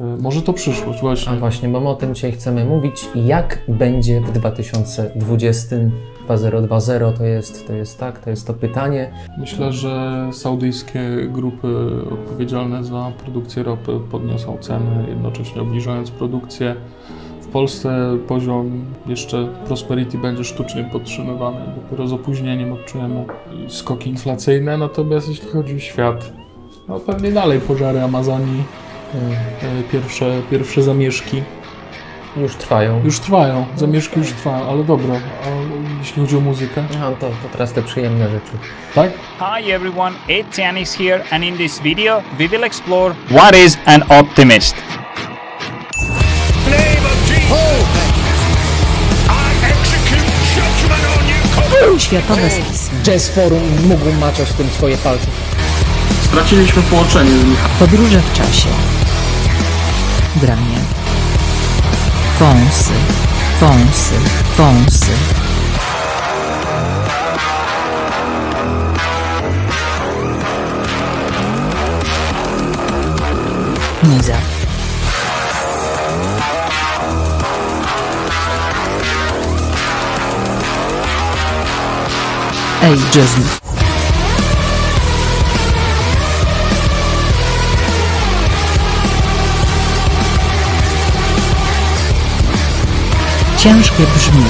Y, Może to przyszłość, właśnie. A właśnie, bo my o tym dzisiaj chcemy mówić. Jak będzie w 2020 2020 to jest, to jest tak, to jest to pytanie. Myślę, że saudyjskie grupy odpowiedzialne za produkcję ropy podniosą ceny, jednocześnie obniżając produkcję. W Polsce poziom jeszcze prosperity będzie sztucznie podtrzymywany. Dopiero z opóźnieniem odczujemy skoki inflacyjne, natomiast jeśli chodzi o świat, no pewnie dalej pożary Amazonii, pierwsze, pierwsze zamieszki Już trwają. już trwają, zamieszki już trwają, ale dobra, a jeśli chodzi o muzykę, A, to, to teraz te przyjemne rzeczy. tak? Hi everyone, it's Janis here and in this video we will explore what is an optimist. name of Jesus, I execute judgment on you. Światowe spisy. Jazz Forum mógł maczać w tym swoje palce. Straciliśmy połączenie z Michałem. Podróże w czasie. Granie. Fąsy. Fąsy. Fąsy. Muza. Ageism. Ciężkie brzmienie.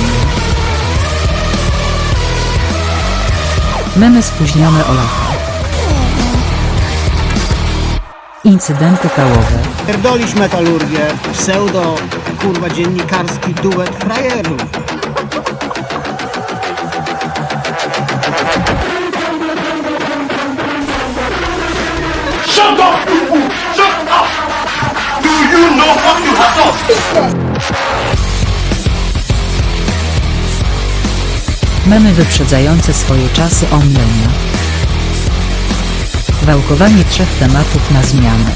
Memy spóźnione o lata. Incydenty kałowe. Pierdolisz metalurgię, pseudo, kurwa, dziennikarski duet frajerów. Memy wyprzedzające swoje czasy omylenia. Wałkowanie trzech tematów na zmianę.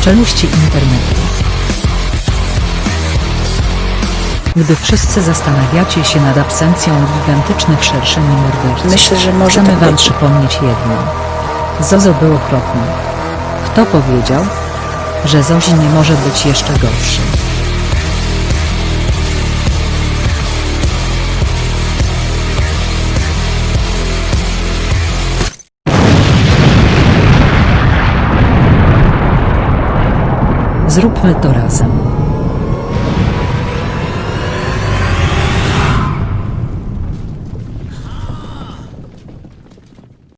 Czeluści internetu. Gdy wszyscy zastanawiacie się nad absencją gigantycznych szerszeni morderców, Myślę, że może chcemy tak wam być. przypomnieć jedno. Zozo był okropny. Kto powiedział, że Zozi nie może być jeszcze gorszy? Zróbmy to razem.